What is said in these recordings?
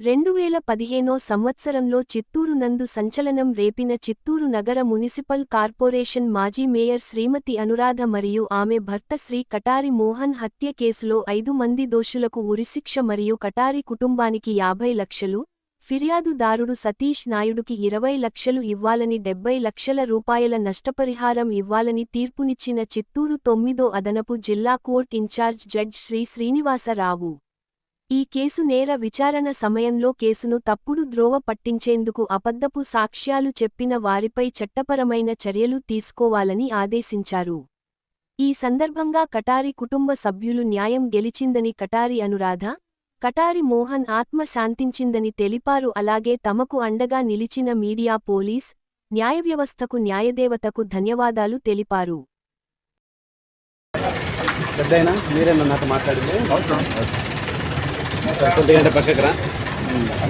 రెండువేల పదిహేనో సంవత్సరంలో చిత్తూరు నందు సంచలనం రేపిన చిత్తూరు నగర మునిసిపల్ కార్పొరేషన్ మాజీ మేయర్ శ్రీమతి అనురాధ మరియు ఆమె భర్త శ్రీ కటారి మోహన్ హత్య కేసులో ఐదు మంది దోషులకు ఉరిశిక్ష మరియు కటారి కుటుంబానికి యాభై లక్షలు ఫిర్యాదుదారుడు సతీష్ నాయుడుకి ఇరవై లక్షలు ఇవ్వాలని డెబ్బై లక్షల రూపాయల నష్టపరిహారం ఇవ్వాలని తీర్పునిచ్చిన చిత్తూరు తొమ్మిదో అదనపు జిల్లా court incharge judge Shri Srinivasarao. ఈ కేసు నేర విచారణ సమయంలో కేసును తప్పుడు ద్రోవ పట్టించేందుకు అబద్ధపు సాక్ష్యాలు చెప్పిన వారిపై చట్టపరమైన చర్యలు తీసుకోవాలని ఆదేశించారు. ఈ సందర్భంగా కటారి కుటుంబ సభ్యులు న్యాయం గెలిచిందని కటారి అనురాధ కటారి మోహన్ ఆత్మ శాంతించిందని తెలిపారు. అలాగే తమకు అండగా నిలిచిన మీడియా పోలీస్ న్యాయవ్యవస్థకు న్యాయదేవతకు ధన్యవాదాలు తెలిపారు. అంటే పక్కకు రా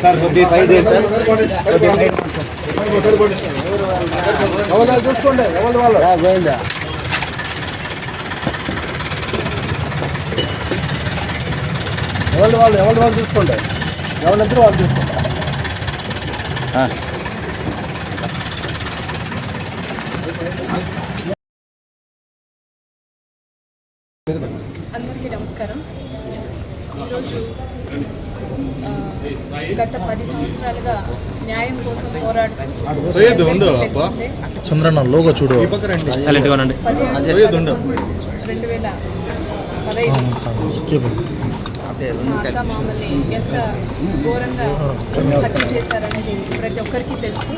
సార్ కొద్దిగా సైజ్ ఏంటి సార్? చూసుకోండి ఎవరి వాళ్ళు? పోయిందా ఎవరి వాళ్ళు ఎవరి వాళ్ళు చూసుకోండి? ఎవరిద్దరు వాళ్ళు చూసుకోండి. అందరికీ నమస్కారం. ఈరోజు గత పది సంవత్సరాలుగా న్యాయం కోసం పోరాడుతూ. చంద్రన్న లోగో చూడు. రెండు. వేల పదహైదు. కేబుల్. మా అత్త మామల్ని. ఎంత ఘోరంగా హత్య చేశారనేది ప్రతి ఒక్కరికి తెలుసు.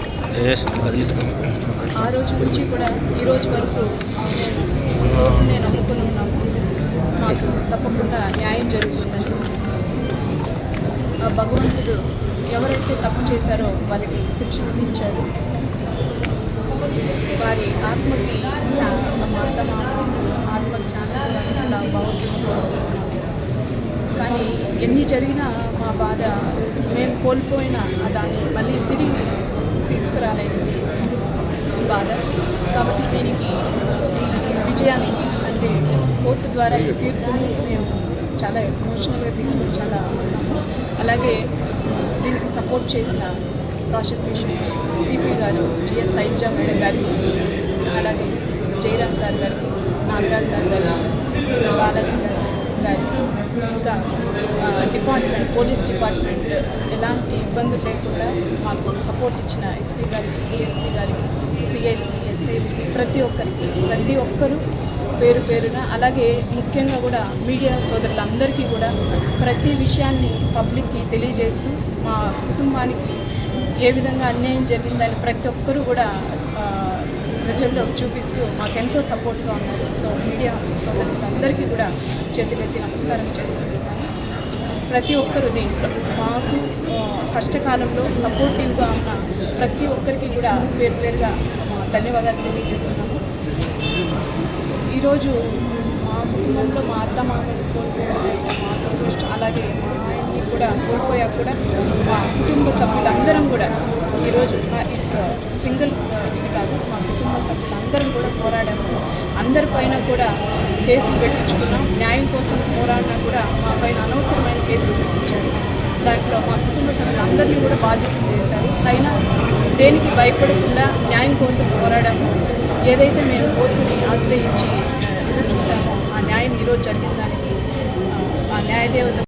ఆ రోజు నుంచి కూడా ఈ రోజు వరకు నేను నమ్ముకుని ఉన్నాము మాకు తప్పకుండా న్యాయం జరుగుతుందని. భగవంతుడు ఎవరైతే తప్పు చేశారో వాళ్ళకి శిక్ష విధించారు వారి ఆత్మకి శా- మా ఆత్మకి శాంతి కలగాలని కానీ ఎన్ని జరిగినా మా బాధ మేము కోల్పోయిన దాన్ని మళ్ళీ తిరిగి తీసుకురాలేనిది బాధ. కాబట్టి దీనికి విజయానికి అంటే కోర్టు ద్వారా ఈ తీర్పును మేము చాలా ఎమోషనల్గా తీసుకొని చాలా అలాగే దీనికి సపోర్ట్ చేసిన ప్రాసిక్యూషన్ పీపీ గారు జిఎస్ సైజా మేడం గారికి అలాగే జయరామ్ సార్ గారికి నాగరాజ్ సార్ గారికి బాలాజీ గారికి ఇంకా డిపార్ట్మెంట్ పోలీస్ డిపార్ట్మెంట్ ఎలాంటి ఇబ్బందులు లేకుండా మాకు సపోర్ట్ ఇచ్చిన ఎస్పీ గారికి డిఎస్పీ గారికి సిఐకి ఎస్ఐలకి ప్రతి ఒక్కరికి ప్రతి ఒక్కరూ పేరు పేరున అలాగే ముఖ్యంగా కూడా మీడియా సోదరులందరికీ కూడా ప్రతి విషయాన్ని పబ్లిక్కి తెలియజేస్తూ మా కుటుంబానికి ఏ విధంగా అన్యాయం జరిగిందని ప్రతి ఒక్కరూ కూడా ప్రజల్లో చూపిస్తూ మాకెంతో సపోర్ట్గా ఉన్నారు. సో మీడియా సోదరులందరికీ కూడా చేతులెత్తి నమస్కారం చేసుకుంటున్నాను. ప్రతి ఒక్కరు దీంట్లో మాకు కష్టకాలంలో సపోర్టివ్గా ఉన్న ప్రతి ఒక్కరికి కూడా పేరు పేరుగా ధన్యవాదాలు తెలియజేస్తున్నాము. ఈరోజు మా కుటుంబంలో మా అత్త మామని కోల్పోయారు మా దురదృష్టం అలాగే మా ఆయన్ని కూడా కోల్పోయాక కూడా మా కుటుంబ సభ్యులందరం కూడా ఈరోజు సింగిల్ కాదు మా కుటుంబ సభ్యులందరం కూడా పోరాడాము. అందరిపైన కూడా కేసులు పెట్టించుకున్నాం. న్యాయం కోసం పోరాడినా కూడా మా పైన అనవసరమైన కేసులు పెట్టించారు. దాంట్లో మా కుటుంబ సభ్యులందరినీ కూడా బాధ్యతలు చేశారు. అయినా దేనికి భయపడకుండా న్యాయం కోసం పోరాడాము. ఏదైతే మేము కోర్టుని ఆశ్రయించి ఎదురు చూసామో ఆ న్యాయం ఈరోజు జరిగిన దానికి ఆ న్యాయదేవత